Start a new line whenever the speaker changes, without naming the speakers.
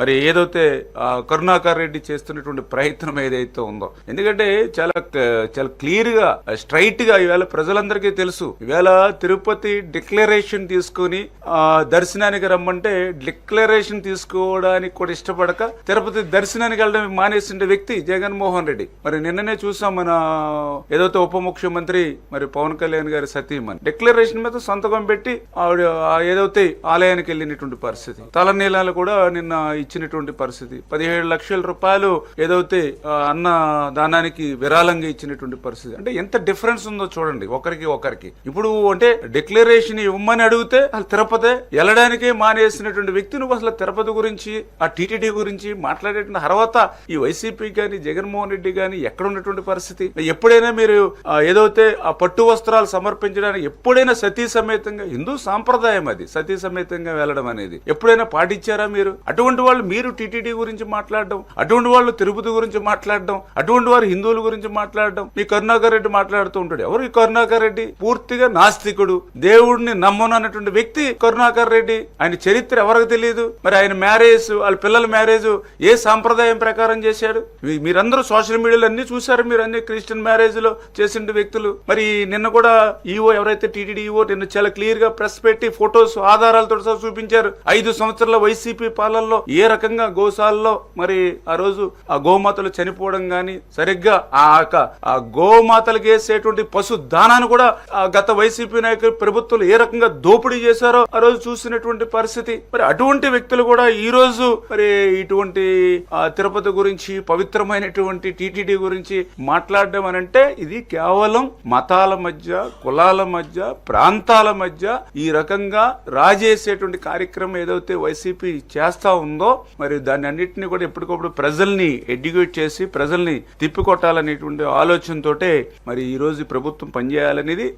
మరి ఏదైతే కరుణాకర్ రెడ్డి చేస్తున్నటువంటి ప్రయత్నం ఏదైతే ఉందో. ఎందుకంటే చాలా చాలా క్లియర్గా స్ట్రైట్గా ఈవేళ ప్రజలందరికీ తెలుసు. ఈవేళ తిరుపతి డిక్లరేషన్ తీసుకొని ఆ, దర్శనానికి రమ్మంటే డిక్లరేషన్ తీసుకోవడానికి కూడా ఇష్టపడక తిరుపతి దర్శనానికి వెళ్ళడం మానేసిన వ్యక్తి జగన్మోహన్ రెడ్డి. మరి నిన్ననే చూసాం మన ఏదైతే ఉప ముఖ్యమంత్రి మరి పవన్ కళ్యాణ్ గారి సతీమణి. డిక్లరేషన్ మీద సంతకం పెట్టి ఆవిడ ఆ ఏదైతే ఆలయానికి వెళ్ళినటువంటి పరిస్థితి. తలనీలాలు కూడా నిన్న ఇచ్చినటువంటి పరిస్థితి. పదిహేడు లక్షల రూపాయలు ఏదైతే అన్న దానానికి విరాళంగా ఇచ్చినటువంటి పరిస్థితి. అంటే ఎంత డిఫరెన్స్ ఉందో చూడండి ఒకరికి ఒకరికి. ఇప్పుడు అంటే డిక్లరేషన్ ఇవ్వమని అడిగితే అసలు తిరుపతి వెళ్ళడానికే మానేసినటువంటి వ్యక్తి నువ్వు అసలు తిరుపతి గురించి ఆ టీటీడీ గురించి మాట్లాడేటువంటి తర్వాత ఈ వైసీపీ కానీ జగన్మోహన్ రెడ్డి కానీ ఎక్కడ ఉన్నటువంటి పరిస్థితి? ఎప్పుడైనా మీరు ఏదైతే ఆ పట్టు వస్త్రాలు సమర్పించడానికి ఎప్పుడైనా సతీ సమేతంగా హిందూ సాంప్రదాయం అది సతీ సమేతంగా వెళ్ళడం అనేది. ఎప్పుడైనా పాటించారా మీరు? అటువంటి వాళ్ళు మీరు టీటీడీ గురించి మాట్లాడడం అటువంటి వాళ్ళు తిరుపతి గురించి మాట్లాడడం అటువంటి వారు హిందువుల గురించి మాట్లాడడం మీ కరుణాకర్ రెడ్డి మాట్లాడుతూ ఉంటాడు. ఎవరు ఈ కరుణాకర్ రెడ్డి? పూర్తిగా నాస్తికుడు. దేవుడిని నమ్మను అన్నటువంటి వ్యక్తి కరుణాకర్ రెడ్డి. ఆయన చరిత్ర ఎవరికి తెలియదు? మరి ఆయన మ్యారేజ్ వాళ్ళ పిల్లల మ్యారేజ్ ఏ సాంప్రదాయం ప్రకారం చేశాడు? మీరందరూ సోషల్ మీడియాలో అన్ని చూసారు మీరు అన్ని క్రిస్టియన్ మ్యారేజ్లో చేసిన వ్యక్తులు. మరి నిన్న కూడా ఈఓ ఎవరైతే టీటీడీ ఈఓ నిన్న చాలా క్లియర్గా ప్రెస్ పెట్టి ఫొటోస్ ఆధారాలతో సహా చూపించారు. ఐదు సంవత్సరాల వైసీపీ పాలనలో ఏ రకంగా గోశాలలో మరి ఆ రోజు ఆ గోమాతలు చనిపోవడం కానీ సరిగ్గా ఆ యొక్క ఆ గోమాతలకు వేసేటువంటి పశు దానాన్ని కూడా ఆ గత వైసీపీ నాయకులు ప్రభుత్వాలు ఏ రకంగా దోపిడీ చేశారో ఆ రోజు చూసినటువంటి పరిస్థితి. మరి అటువంటి వ్యక్తులు కూడా ఈ రోజు మరి ఇటువంటి ఆ, తిరుపతి గురించి పవిత్రమైనటువంటి టీటీడీ గురించి మాట్లాడడం అని అంటే ఇది కేవలం మతాల మధ్య కులాల మధ్య ప్రాంతాల మధ్య ఈ రకంగా రాజేసేటువంటి కార్యక్రమం ఏదైతే వైసీపీ చేస్తా ఉందో మరి దాన్ని అన్నింటినీ కూడా ఎప్పటికప్పుడు ప్రజల్ని ఎడ్యుకేట్ చేసి ప్రజల్ని తిప్పికొట్టాలనేటువంటి ఆలోచనతోటే మరి ఈరోజు ప్రభుత్వం పనిచేయాలనేది